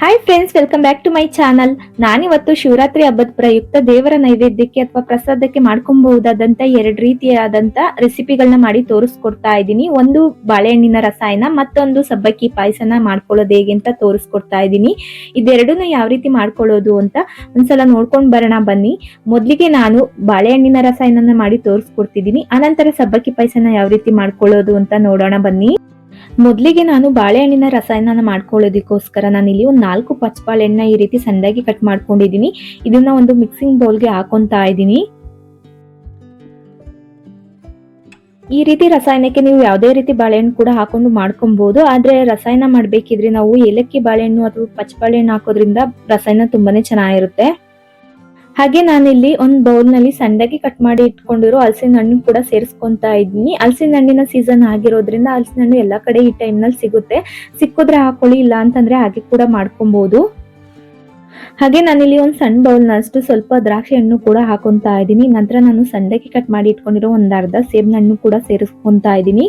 Hi friends welcome back to my channel ನಾನಿವತ್ತು ಶಿವರಾತ್ರಿ ಹಬ್ಬದ ಪ್ರಯುಕ್ತ ದೇವರ ನೈವೇದ್ಯಕ್ಕೆ ಅಥವಾ ಪ್ರಸಾದಕ್ಕೆ ಮಾಡ್ಕೊಬಹುದಾದಂತ ಎರಡು ರೀತಿಯಾದಂತ ರೆಸಿಪಿಗಳನ್ನ ಮಾಡಿ ತೋರಿಸ್ಕೊಡ್ತಾ ಇದ್ದೀನಿ. ಒಂದು ಬಾಳೆಹಣ್ಣಿನ ರಸಾಯನ, ಮತ್ತೊಂದು ಸಬ್ಬಕ್ಕಿ ಪಾಯಸನ ಮಾಡ್ಕೊಳ್ಳೋದು ಹೇಗೆ ಅಂತ ತೋರಿಸ್ಕೊಡ್ತಾ ಇದ್ದೀನಿ. ಇದೆರಡೂ ಯಾವ ರೀತಿ ಮಾಡ್ಕೊಳ್ಳೋದು ಅಂತ ಒಂದ್ಸಲ ನೋಡ್ಕೊಂಡು ಬರೋಣ ಬನ್ನಿ. ಮೊದಲಿಗೆ ನಾನು ಬಾಳೆಹಣ್ಣಿನ ರಸಾಯನನ ಮಾಡಿ ತೋರಿಸ್ಕೊಡ್ತಿದ್ದೀನಿ. ಆನಂತರ ಸಬ್ಬಕ್ಕಿ ಪಾಯಸನ ಯಾವ ರೀತಿ ಮಾಡ್ಕೊಳ್ಳೋದು ಅಂತ ನೋಡೋಣ ಬನ್ನಿ. ಮೊದಲಿಗೆ ನಾನು ಬಾಳೆಹಣ್ಣಿನ ರಸಾಯನ ಮಾಡ್ಕೊಳ್ಳೋದಕ್ಕೋಸ್ಕರ ನಾನು ಇಲ್ಲಿ ಒಂದು ನಾಲ್ಕು ಪಚ್ಚಬಾಳೆಹಣ್ಣ ಈ ರೀತಿ ಸಣ್ಣದಾಗಿ ಕಟ್ ಮಾಡ್ಕೊಂಡಿದ್ದೀನಿ. ಇದನ್ನ ಒಂದು ಮಿಕ್ಸಿಂಗ್ ಬೌಲ್ಗೆ ಹಾಕೊಂತಾ ಇದ್ದೀನಿ. ಈ ರೀತಿ ರಸಾಯನಕ್ಕೆ ನೀವು ಯಾವುದೇ ರೀತಿ ಬಾಳೆಹಣ್ಣು ಕೂಡ ಹಾಕೊಂಡು ಮಾಡ್ಕೊಬಹುದು ಆದ್ರೆ ರಸಾಯನ ಮಾಡ್ಬೇಕಿದ್ರೆ ನಾವು ಏಲಕ್ಕಿ ಬಾಳೆಹಣ್ಣು ಅಥವಾ ಪಚ್ಚಬಾಳೆಹಣ್ಣು ಹಾಕೋದ್ರಿಂದ ರಸಾಯನ ತುಂಬಾನೇ ಚೆನ್ನಾಗಿರುತ್ತೆ. ಹಾಗೆ ನಾನಿಲ್ಲಿ ಒಂದು ಬೌಲ್ನಲ್ಲಿ ಸಣ್ಣದಾಗಿ ಕಟ್ ಮಾಡಿ ಇಟ್ಕೊಂಡಿರೋ ಹಲಸಿನ ಹಣ್ಣು ಕೂಡ ಸೇರಿಸ್ಕೊಂತಾ ಇದ್ದೀನಿ. ಹಲಸಿನ ಹಣ್ಣಿನ ಸೀಸನ್ ಆಗಿರೋದ್ರಿಂದ ಹಲಸಿನ ಹಣ್ಣು ಎಲ್ಲಾ ಕಡೆ ಈ ಟೈಮ್ನಲ್ಲಿ ಸಿಗುತ್ತೆ. ಸಿಕ್ಕಿದ್ರೆ ಹಾಕೊಳ್ಳಿ, ಇಲ್ಲ ಅಂತಂದ್ರೆ ಹಾಗೆ ಕೂಡ ಮಾಡ್ಕೊಬಹುದು ಹಾಗೆ ನಾನಿಲ್ಲಿ ಒಂದು ಸಣ್ಣ ಬೌಲ್ ನಷ್ಟು ಸ್ವಲ್ಪ ದ್ರಾಕ್ಷಿ ಹಣ್ಣು ಕೂಡ ಹಾಕೊಂತ ಇದ್ದೀನಿ. ನಂತರ ನಾನು ಸಂಡೆಗೆ ಕಟ್ ಮಾಡಿ ಇಟ್ಕೊಂಡಿರೋ ಒಂದ್ ಅರ್ಧ ಸೇಬಿನ ಹಣ್ಣು ಕೂಡ ಸೇರಿಸ್ಕೊಂತ ಇದ್ದೀನಿ.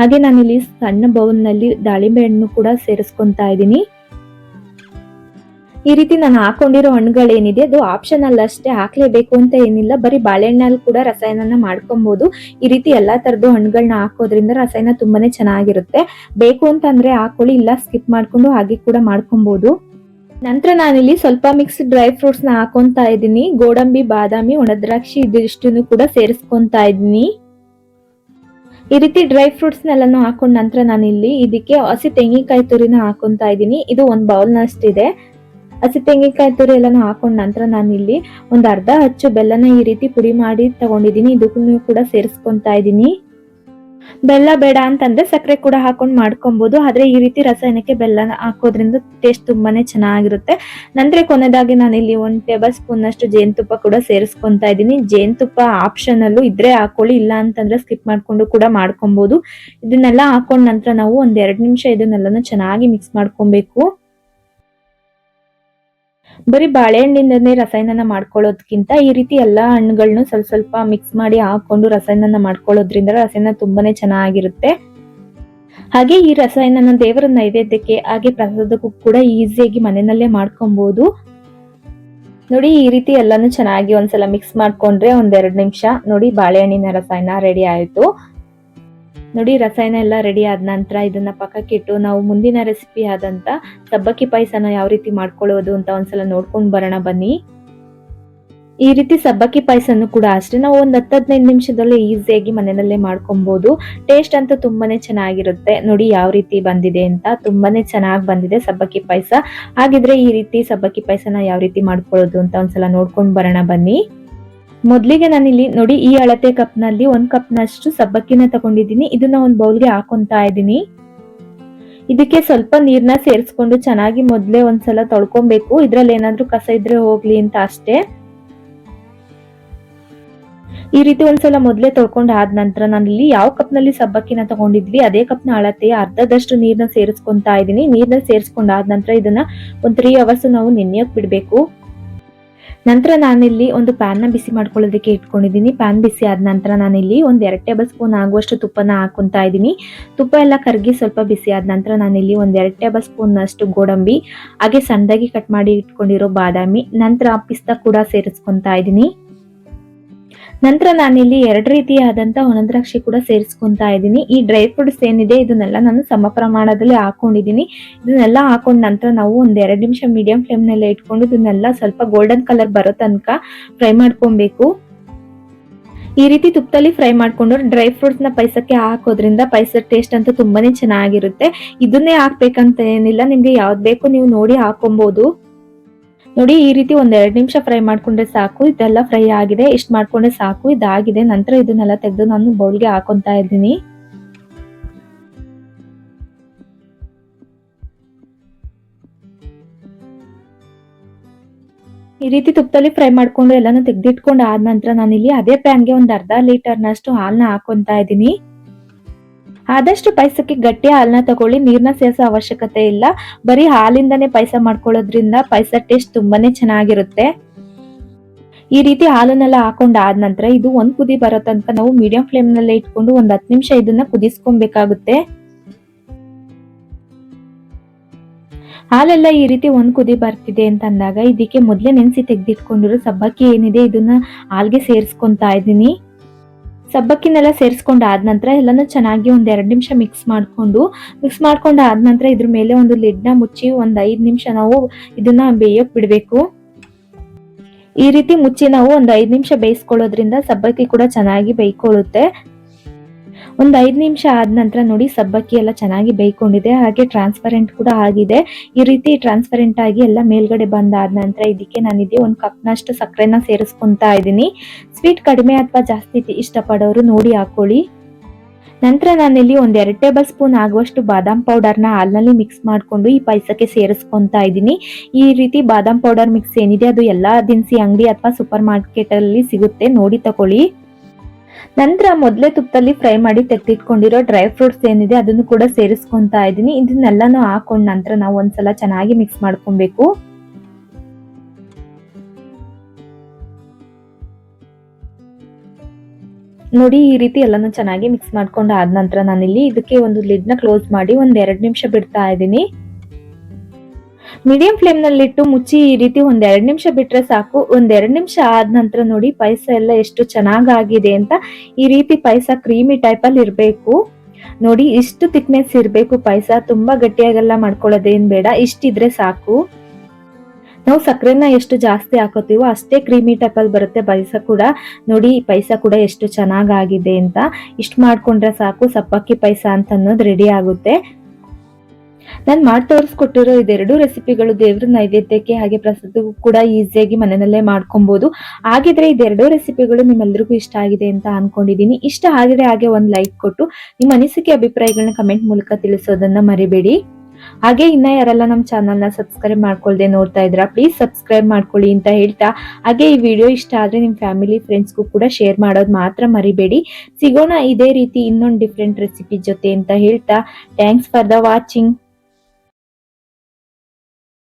ಹಾಗೆ ನಾನಿಲ್ಲಿ ಸಣ್ಣ ಬೌಲ್ನಲ್ಲಿ ದಾಳಿಂಬೆ ಹಣ್ಣು ಕೂಡ ಸೇರಿಸ್ಕೊಂತ ಇದ್ದೀನಿ. ಈ ರೀತಿ ನಾನು ಹಾಕೊಂಡಿರೋ ಹಣ್ಣುಗಳೇನಿದೆ ಅದು ಆಪ್ಷನಲ್ ಅಷ್ಟೇ ಹಾಕ್ಲೇಬೇಕು ಅಂತ ಏನಿಲ್ಲ. ಬರೀ ಬಾಳೆಹಣ್ಣಲ್ಲಿ ಕೂಡ ರಸಾಯನನ ಮಾಡ್ಕೊಬಹುದು ಈ ರೀತಿ ಎಲ್ಲಾ ತರದ್ದು ಹಣ್ಣುಗಳನ್ನ ಹಾಕೋದ್ರಿಂದ ರಸಾಯನ ತುಂಬಾನೇ ಚೆನ್ನಾಗಿರುತ್ತೆ. ಬೇಕು ಅಂತಂದ್ರೆ ಹಾಕೊಳ್ಳಿ, ಇಲ್ಲ ಸ್ಕಿಪ್ ಮಾಡ್ಕೊಂಡು ಹಾಗೆ ಕೂಡ ಮಾಡ್ಕೊಬಹುದು ನಂತರ ನಾನಿಲ್ಲಿ ಸ್ವಲ್ಪ ಮಿಕ್ಸ್ ಡ್ರೈ ಫ್ರೂಟ್ಸ್ನ ಹಾಕೊಂತಾ ಇದ್ದೀನಿ. ಗೋಡಂಬಿ, ಬಾದಾಮಿ, ಒಣದ್ರಾಕ್ಷಿ ಇದಿಷ್ಟನ್ನು ಕೂಡ ಸೇರಿಸ್ಕೊಂತಾ ಇದ್ದೀನಿ. ಈ ರೀತಿ ಡ್ರೈ ಫ್ರೂಟ್ಸ್ ನೆಲ್ಲನು ಹಾಕೊಂಡ ನಂತರ ನಾನಿಲ್ಲಿ ಇದಕ್ಕೆ ಹಸಿ ತೆಂಗಿನಕಾಯಿ ತುರಿನ ಹಾಕೊಂತ ಇದ್ದೀನಿ. ಇದು ಒಂದು ಬೌಲ್ ನಷ್ಟಿದೆ. ಹಸಿ ತೆಂಗಿನಕಾಯಿ ತುರಿ ಎಲ್ಲಾನು ಹಾಕೊಂಡ ನಂತರ ನಾನು ಇಲ್ಲಿ ಒಂದ್ ಅರ್ಧ ಹಚ್ಚು ಬೆಲ್ಲನ ಈ ರೀತಿ ಪುಡಿ ಮಾಡಿ ತಗೊಂಡಿದ್ದೀನಿ. ಇದಕ್ಕೂ ಕೂಡ ಸೇರಿಸ್ಕೊಂತಾ ಇದ್ದೀನಿ ಬೆಲ್ಲ ಬೇಡ ಅಂತಂದ್ರೆ ಸಕ್ಕರೆ ಕೂಡ ಹಾಕೊಂಡ್ ಮಾಡ್ಕೊಬಹುದು ಆದ್ರೆ ಈ ರೀತಿ ರಸಾಯನಕ್ಕೆ ಬೆಲ್ಲ ಹಾಕೋದ್ರಿಂದ ಟೇಸ್ಟ್ ತುಂಬಾನೇ ಚೆನ್ನಾಗಿರುತ್ತೆ. ನಂತರ ಕೊನೆದಾಗಿ ನಾನು ಇಲ್ಲಿ ಒಂದ್ ಟೇಬಲ್ ಸ್ಪೂನ್ ಅಷ್ಟು ಜೇನುತುಪ್ಪ ಕೂಡ ಸೇರಿಸ್ಕೊಂತಾ ಇದ್ದೀನಿ ಜೇನುತುಪ್ಪ ಅಲ್ಲೂ ಇದ್ರೆ ಹಾಕೊಳ್ಳಿ, ಇಲ್ಲ ಅಂತಂದ್ರೆ ಸ್ಕಿಪ್ ಮಾಡ್ಕೊಂಡು ಕೂಡ ಮಾಡ್ಕೊಬಹುದು ಇದನ್ನೆಲ್ಲ ಹಾಕೊಂಡ್ ನಂತರ ನಾವು ಒಂದ್ ಎರಡು ನಿಮಿಷ ಇದನ್ನೆಲ್ಲನೂ ಚೆನ್ನಾಗಿ ಮಿಕ್ಸ್ ಮಾಡ್ಕೊಬೇಕು. ಬರೀ ಬಾಳೆಹಣ್ಣಿಂದನೇ ರಸಾಯನನ ಮಾಡ್ಕೊಳ್ಳೋದ್ಕಿಂತ ಈ ರೀತಿ ಎಲ್ಲಾ ಹಣ್ಣುಗಳನ್ನು ಸ್ವಲ್ಪ ಸ್ವಲ್ಪ ಮಿಕ್ಸ್ ಮಾಡಿ ಹಾಕೊಂಡು ರಸಾಯನನ ಮಾಡ್ಕೊಳ್ಳೋದ್ರಿಂದ ರಸಾಯನ ತುಂಬಾನೇ ಚೆನ್ನಾಗಿರುತ್ತೆ. ಹಾಗೆ ಈ ರಸಾಯನನ ದೇವರ ನೈವೇದ್ಯಕ್ಕೆ ಹಾಗೆ ಪ್ರಸಾದಕ್ಕೂ ಕೂಡ ಈಸಿಯಾಗಿ ಮನೆಯಲ್ಲೇ ಮಾಡ್ಕೊಬಹುದು ನೋಡಿ ಈ ರೀತಿ ಎಲ್ಲಾನು ಚೆನ್ನಾಗಿ ಒಂದ್ಸಲ ಮಿಕ್ಸ್ ಮಾಡ್ಕೊಂಡ್ರೆ ಒಂದೆರಡು ನಿಮಿಷ ನೋಡಿ ಬಾಳೆಹಣ್ಣಿನ ರಸಾಯನ ರೆಡಿ ಆಯ್ತು. ನೋಡಿ, ರಸಾಯನ ಎಲ್ಲ ರೆಡಿ ಆದ ನಂತರ ಇದನ್ನ ಪಕ್ಕಕ್ಕಿಟ್ಟು ನಾವು ಮುಂದಿನ ರೆಸಿಪಿ ಆದಂತ ಸಬ್ಬಕ್ಕಿ ಪಾಯಸನ ಯಾವ ರೀತಿ ಮಾಡ್ಕೊಳ್ಳೋದು ಅಂತ ಒಂದ್ಸಲ ನೋಡ್ಕೊಂಡು ಬರೋಣ ಬನ್ನಿ. ಈ ರೀತಿ ಸಬ್ಬಕ್ಕಿ ಪಾಯಸನು ಕೂಡ ಅಷ್ಟೇ, ನಾವು ಒಂದು ಹತ್ತು ಹದಿನೈದು ನಿಮಿಷದಲ್ಲಿ ಈಸಿಯಾಗಿ ಮನೆಯಲ್ಲೇ ಮಾಡ್ಕೊಬಹುದು ಟೇಸ್ಟ್ ಅಂತೂ ತುಂಬಾನೇ ಚೆನ್ನಾಗಿರುತ್ತೆ. ನೋಡಿ, ಯಾವ ರೀತಿ ಬಂದಿದೆ ಅಂತ ತುಂಬಾನೇ ಚೆನ್ನಾಗಿ ಬಂದಿದೆ ಸಬ್ಬಕ್ಕಿ ಪಾಯಸ. ಹಾಗಿದ್ರೆ ಈ ರೀತಿ ಸಬ್ಬಕ್ಕಿ ಪಾಯಸನ ಯಾವ ರೀತಿ ಮಾಡ್ಕೊಳ್ಳೋದು ಅಂತ ಒಂದ್ಸಲ ನೋಡ್ಕೊಂಡು ಬರೋಣ ಬನ್ನಿ. ಮೊದ್ಲಿಗೆ ನಾನಿಲ್ಲಿ ನೋಡಿ ಈ ಅಳತೆ ಕಪ್ನಲ್ಲಿ ಒಂದ್ ಕಪ್ ನಷ್ಟು ಸಬ್ಬಕ್ಕಿನ ತಗೊಂಡಿದ್ದೀನಿ. ಇದನ್ನ ಒಂದ್ ಬೌಲ್ಗೆ ಹಾಕೊಂತ ಇದ್ದೀನಿ. ಇದಕ್ಕೆ ಸ್ವಲ್ಪ ನೀರ್ನ ಸೇರಿಸ್ಕೊಂಡು ಚೆನ್ನಾಗಿ ಮೊದ್ಲೇ ಒಂದ್ಸಲ ತೊಳ್ಕೊಬೇಕು. ಇದ್ರಲ್ಲಿ ಏನಾದ್ರೂ ಕಸ ಇದ್ರೆ ಹೋಗ್ಲಿ ಅಂತ ಅಷ್ಟೇ. ಈ ರೀತಿ ಒಂದ್ಸಲ ಮೊದ್ಲೇ ತೊಳ್ಕೊಂಡು ಆದ ನಂತರ ನಾನು ಇಲ್ಲಿ ಯಾವ ಕಪ್ನಲ್ಲಿ ಸಬ್ಬಕ್ಕಿನ ತಗೊಂಡಿದ್ವಿ, ಅದೇ ಕಪ್ನ ಅಳತೆ ಅರ್ಧದಷ್ಟು ನೀರ್ನ ಸೇರಿಸ್ಕೊಂತಾ ಇದ್ದೀನಿ. ನೀರ್ನ ಸೇರಿಸ್ಕೊಂಡ್ ಆದ ನಂತರ ಇದನ್ನ ಒಂದ್ ತ್ರೀ ಅವರ್ಸ್ ನಾವು ನೆನೆಯಕ್ ಬಿಡ್ಬೇಕು. ನಂತರ ನಾನಿಲ್ಲಿ ಒಂದು ಪ್ಯಾನ್ನ ಬಿಸಿ ಮಾಡ್ಕೊಳ್ಳೋದಕ್ಕೆ ಇಟ್ಕೊಂಡಿದ್ದೀನಿ. ಪ್ಯಾನ್ ಬಿಸಿ ಆದ ನಂತರ ನಾನಿಲ್ಲಿ ಒಂದು ಎರಡು ಟೇಬಲ್ ಸ್ಪೂನ್ ಆಗುವಷ್ಟು ತುಪ್ಪನ ಹಾಕೊತಾ ಇದ್ದೀನಿ. ತುಪ್ಪ ಎಲ್ಲ ಕರಗಿ ಸ್ವಲ್ಪ ಬಿಸಿ ಆದ ನಂತರ ನಾನಿಲ್ಲಿ ಒಂದು ಎರಡು ಟೇಬಲ್ ಸ್ಪೂನ್ ಅಷ್ಟು ಗೋಡಂಬಿ, ಹಾಗೆ ಸಣ್ಣದಾಗಿ ಕಟ್ ಮಾಡಿ ಇಟ್ಕೊಂಡಿರೋ ಬಾದಾಮಿ, ನಂತರ ಪಿಸ್ತಾ ಕೂಡ ಸೇರಿಸ್ಕೊತಾ ಇದ್ದೀನಿ. ನಂತರ ನಾನಿಲ್ಲಿ ಎರಡು ರೀತಿಯಾದಂತ ಒಣದ್ರಾಕ್ಷಿ ಕೂಡ ಸೇರಿಸ್ಕೊಂತಾ ಇದ್ದೀನಿ. ಈ ಡ್ರೈ ಫ್ರೂಟ್ಸ್ ಏನಿದೆ ಇದನ್ನೆಲ್ಲ ನಾನು ಸಮ ಪ್ರಮಾಣದಲ್ಲಿ ಹಾಕೊಂಡಿದ್ದೀನಿ. ಇದನ್ನೆಲ್ಲ ಹಾಕೊಂಡ ನಂತರ ನಾವು ಒಂದು ಎರಡು ನಿಮಿಷ ಮೀಡಿಯಂ ಫ್ಲೇಮ್ನೆಲ್ಲ ಇಟ್ಕೊಂಡು ಇದನ್ನೆಲ್ಲ ಸ್ವಲ್ಪ ಗೋಲ್ಡನ್ ಕಲರ್ ಬರೋ ತನಕ ಫ್ರೈ ಮಾಡ್ಕೊಬೇಕು. ಈ ರೀತಿ ತುಪ್ಪದಲ್ಲಿ ಫ್ರೈ ಮಾಡ್ಕೊಂಡ್ರೆ ಡ್ರೈ ಫ್ರೂಟ್ಸ್ನ ಪೈಸಕ್ಕೆ ಹಾಕೋದ್ರಿಂದ ಪೈಸ ಟೇಸ್ಟ್ ಅಂತೂ ತುಂಬಾನೇ ಚೆನ್ನಾಗಿರುತ್ತೆ. ಇದನ್ನೇ ಹಾಕ್ಬೇಕಂತ ಏನಿಲ್ಲ. ನಿಮ್ಗೆ ಯಾವ್ದು ಬೇಕು ನೀವು ನೋಡಿ ಹಾಕೊಬಹುದು ನೋಡಿ, ಈ ರೀತಿ ಒಂದ್ ಎರಡ್ ನಿಮಿಷ ಫ್ರೈ ಮಾಡ್ಕೊಂಡ್ರೆ ಸಾಕು, ಇದೆಲ್ಲ ಫ್ರೈ ಆಗಿದೆ, ಇಷ್ಟ್ ಮಾಡ್ಕೊಂಡ್ರೆ ಸಾಕು, ಇದಾಗಿದೆ, ನಂತರ ಇದನ್ನೆಲ್ಲ ತೆಗೆದು ನಾನು ಬೌಲ್ಗೆ ಹಾಕೊಂತ ಇದ್ದೀನಿ. ಈ ರೀತಿ ತುಪ್ಪದಲ್ಲಿ ಫ್ರೈ ಮಾಡ್ಕೊಂಡು ಎಲ್ಲಾನು ತೆಗ್ದಿಟ್ಕೊಂಡು ಆದ ನಂತರ ನಾನಿಲ್ಲಿ ಅದೇ ಪ್ಯಾನ್ಗೆ ಒಂದು ಅರ್ಧ ಲೀಟರ್ ನಷ್ಟು ಹಾಲ್ನ ಹಾಕೊಂತ ಇದ್ದೀನಿ. ಆದಷ್ಟು ಪಾಯಸಕ್ಕೆ ಗಟ್ಟಿ ಹಾಲನ್ನ ತಗೊಳ್ಳಿ, ನೀರ್ನ ಸೇರಿಸೋ ಅವಶ್ಯಕತೆ ಇಲ್ಲ. ಬರೀ ಹಾಲಿಂದನೇ ಪಾಯಸ ಮಾಡ್ಕೊಳ್ಳೋದ್ರಿಂದ ಪಾಯಸ ಟೇಸ್ಟ್ ತುಂಬಾನೇ ಚೆನ್ನಾಗಿರುತ್ತೆ. ಈ ರೀತಿ ಹಾಲನ್ನೆಲ್ಲ ಹಾಕೊಂಡು ಆದ ನಂತರ ಇದು ಒಂದು ಕುದಿ ಬರೋ ತನಕ ನಾವು ಮೀಡಿಯಂ ಫ್ಲೇಮ್ನಲ್ಲಿ ಇಟ್ಕೊಂಡು ಒಂದು ಹತ್ತು ನಿಮಿಷ ಇದನ್ನ ಕುದಿಸ್ಕೊಬೇಕಾಗುತ್ತೆ. ಹಾಲೆಲ್ಲ ಈ ರೀತಿ ಒಂದು ಕುದಿ ಬರ್ತಿದೆ ಅಂತ ಅಂದಾಗ ಇದಕ್ಕೆ ಮೊದಲೇ ನೆನೆಸಿ ತೆಗೆದಿಟ್ಕೊಂಡಿರೋ ಸಬ್ಬಕ್ಕಿ ಏನಿದೆ, ಇದನ್ನ ಹಾಲ್ಗೆ ಸೇರಿಸ್ಕೊಂತಾ ಇದ್ದೀನಿ. ಸಬ್ಬಕ್ಕಿನೆಲ್ಲ ಸೇರಿಸ್ಕೊಂಡು ಆದ ನಂತರ ಎಲ್ಲಾನು ಚೆನ್ನಾಗಿ ಒಂದ್ ಎರಡು ನಿಮಿಷ ಮಿಕ್ಸ್ ಮಾಡ್ಕೊಂಡು ಮಿಕ್ಸ್ ಮಾಡ್ಕೊಂಡು ಆದ ನಂತರ ಇದ್ರ ಮೇಲೆ ಒಂದು ಲಿಡ್ನ ಮುಚ್ಚಿ ಒಂದ್ ಐದು ನಿಮಿಷ ನಾವು ಇದನ್ನ ಬೇಯಕ್ ಬಿಡ್ಬೇಕು. ಈ ರೀತಿ ಮುಚ್ಚಿ ನಾವು ಒಂದು ಐದ್ ನಿಮಿಷ ಬೇಯಿಸ್ಕೊಳ್ಳೋದ್ರಿಂದ ಸಬ್ಬಕ್ಕಿ ಕೂಡ ಚೆನ್ನಾಗಿ ಬೇಯ್ಕೊಳ್ಳುತ್ತೆ. ಒಂದ್ ಐದು ನಿಮಿಷ ಆದ ನಂತರ ನೋಡಿ ಸಬ್ಬಕ್ಕಿ ಎಲ್ಲ ಚೆನ್ನಾಗಿ ಬೇಯ್ಕೊಂಡಿದೆ, ಹಾಗೆ ಟ್ರಾನ್ಸ್ಪರೆಂಟ್ ಕೂಡ ಆಗಿದೆ. ಈ ರೀತಿ ಟ್ರಾನ್ಸ್ಪರೆಂಟ್ ಆಗಿ ಎಲ್ಲ ಮೇಲ್ಗಡೆ ಬಂದಾದ ನಂತರ ಇದಕ್ಕೆ ನಾನಿದೆ ಒಂದು ಕಪ್ನಷ್ಟು ಸಕ್ಕರೆನ ಸೇರಿಸ್ಕೊಂತಾ ಇದ್ದೀನಿ. ಸ್ವೀಟ್ ಕಡಿಮೆ ಅಥವಾ ಜಾಸ್ತಿ ಇಷ್ಟಪಡೋರು ನೋಡಿ ಹಾಕೊಳ್ಳಿ. ನಂತರ ನಾನಿಲ್ಲಿ ಒಂದ್ ಎರಡು ಟೇಬಲ್ ಸ್ಪೂನ್ ಆಗುವಷ್ಟು ಬಾದಾಮ್ ಪೌಡರ್ನ ಹಾಲ್ನಲ್ಲಿ ಮಿಕ್ಸ್ ಮಾಡಿಕೊಂಡು ಈ ಪಾಯಸಕ್ಕೆ ಸೇರಿಸ್ಕೊತಾ ಇದ್ದೀನಿ. ಈ ರೀತಿ ಬಾದಾಮ್ ಪೌಡರ್ ಮಿಕ್ಸ್ ಏನಿದೆ ಅದು ಎಲ್ಲಾ ದಿನಸಿ ಅಂಗಡಿ ಅಥವಾ ಸೂಪರ್ ಮಾರ್ಕೆಟ್ ಅಲ್ಲಿ ಸಿಗುತ್ತೆ, ನೋಡಿ ತಕೊಳ್ಳಿ. ನಂತರ ಮೊದಲೇ ತುಪ್ಪದಲ್ಲಿ ಫ್ರೈ ಮಾಡಿ ತೆಗೆದಿಟ್ಕೊಂಡಿರೋ ಡ್ರೈ ಫ್ರೂಟ್ಸ್ ಏನಿದೆ ಅದನ್ನು ಕೂಡ ಸೇರಿಸ್ಕೊಂತಾ ಇದ್ದೀನಿ. ಇದನ್ನೆಲ್ಲಾನು ಹಾಕೊಂಡ ನಂತರ ನಾವು ಒಂದ್ಸಲ ಚೆನ್ನಾಗಿ ಮಿಕ್ಸ್ ಮಾಡ್ಕೊಬೇಕು. ನೋಡಿ ಈ ರೀತಿ ಎಲ್ಲನೂ ಚೆನ್ನಾಗಿ ಮಿಕ್ಸ್ ಮಾಡ್ಕೊಂಡು ಆದ ನಂತರ ನಾನಿಲ್ಲಿ ಇದಕ್ಕೆ ಒಂದು ಲಿಡ್ನ ಕ್ಲೋಸ್ ಮಾಡಿ ಒಂದ್ ಎರಡ್ ನಿಮಿಷ ಬಿಡ್ತಾ ಇದ್ದೀನಿ. ಮೀಡಿಯಂ ಫ್ಲೇಮ್ನಲ್ಲಿ ಇಟ್ಟು ಮುಚ್ಚಿ ಈ ರೀತಿ ಒಂದ್ ಎರಡ್ ನಿಮಿಷ ಬಿಟ್ರೆ ಸಾಕು. ಒಂದ್ ಎರಡ್ ನಿಮಿಷ ಆದ ನಂತರ ನೋಡಿ ಪಾಯಸ ಎಲ್ಲ ಎಷ್ಟು ಚೆನ್ನಾಗಾಗಿದೆ ಅಂತ ಈ ರೀತಿ ಪಾಯಸ ಕ್ರೀಮಿ ಟೈಪ್ ಅಲ್ಲಿ ಇರ್ಬೇಕು. ನೋಡಿ ಇಷ್ಟು ತಿಕ್ನೆಸ್ ಇರ್ಬೇಕು ಪಾಯಸ. ತುಂಬಾ ಗಟ್ಟಿಯಾಗೆಲ್ಲ ಮಾಡ್ಕೊಳ್ಳೋದೇನ್ ಬೇಡ. ಇಷ್ಟಿದ್ರೆ ಸಾಕು. ನಾವು ಸಕ್ಕರೆನ ಎಷ್ಟು ಜಾಸ್ತಿ ಹಾಕೋತೀವೋ ಅಷ್ಟೇ ಕ್ರೀಮಿ ಟೈಪ್ ಅಲ್ಲಿ ಬರುತ್ತೆ ಪಾಯಸ ಕೂಡ. ನೋಡಿ ಪಾಯಸ ಕೂಡ ಎಷ್ಟು ಚೆನ್ನಾಗಾಗಿದೆ ಅಂತ. ಇಷ್ಟು ಮಾಡ್ಕೊಂಡ್ರೆ ಸಾಕು. ಸಪ್ಪಕ್ಕಿ ಪಾಯಸ ಅಂತ ಅನ್ನೋದು ರೆಡಿ ಆಗುತ್ತೆ. ನಾನು ಮಾಡಿ ತೋರಿಸ್ಕೊಟ್ಟಿರೋ ಇದೆರಡು ರೆಸಿಪಿಗಳು ದೇವ್ರ ನೈವೇದ್ಯಕ್ಕೆ ಹಾಗೆ ಪ್ರಸಾದಕ್ಕೂ ಕೂಡ ಈಸಿಯಾಗಿ ಮನೆಯಲ್ಲೇ ಮಾಡ್ಕೊಬೋದು. ಹಾಗಿದ್ರೆ ಇದೆರಡು ರೆಸಿಪಿಗಳು ನಿಮ್ಮೆಲ್ಲರಿಗೂ ಇಷ್ಟ ಆಗಿದೆ ಅಂತ ಅನ್ಕೊಂಡಿದ್ದೀನಿ ಇಷ್ಟ ಆಗಿದ್ರೆ ಹಾಗೆ ಒಂದು ಲೈಕ್ ಕೊಟ್ಟು ನಿಮ್ಮ ಅನಿಸಿಕೆ ಅಭಿಪ್ರಾಯಗಳನ್ನ ಕಮೆಂಟ್ ಮೂಲಕ ತಿಳಿಸೋದನ್ನ ಮರಿಬೇಡಿ. ಹಾಗೆ ಇನ್ನ ಯಾರೆಲ್ಲ ನಮ್ಮ ಚಾನಲ್ನ ಸಬ್ಸ್ಕ್ರೈಬ್ ಮಾಡ್ಕೊಳ್ದೆ ನೋಡ್ತಾ ಇದ್ರ ಪ್ಲೀಸ್ ಸಬ್ಸ್ಕ್ರೈಬ್ ಮಾಡ್ಕೊಳ್ಳಿ ಅಂತ ಹೇಳ್ತಾ, ಹಾಗೆ ಈ ವಿಡಿಯೋ ಇಷ್ಟ ಆದ್ರೆ ನಿಮ್ ಫ್ಯಾಮಿಲಿ ಫ್ರೆಂಡ್ಸ್ಗೂ ಕೂಡ ಶೇರ್ ಮಾಡೋದು ಮಾತ್ರ ಮರಿಬೇಡಿ. ಸಿಗೋಣ ಇದೇ ರೀತಿ ಇನ್ನೊಂದು ಡಿಫ್ರೆಂಟ್ ರೆಸಿಪಿ ಜೊತೆ ಅಂತ ಹೇಳ್ತಾ ಥ್ಯಾಂಕ್ಸ್ ಫಾರ್ ದ ವಾಚಿಂಗ್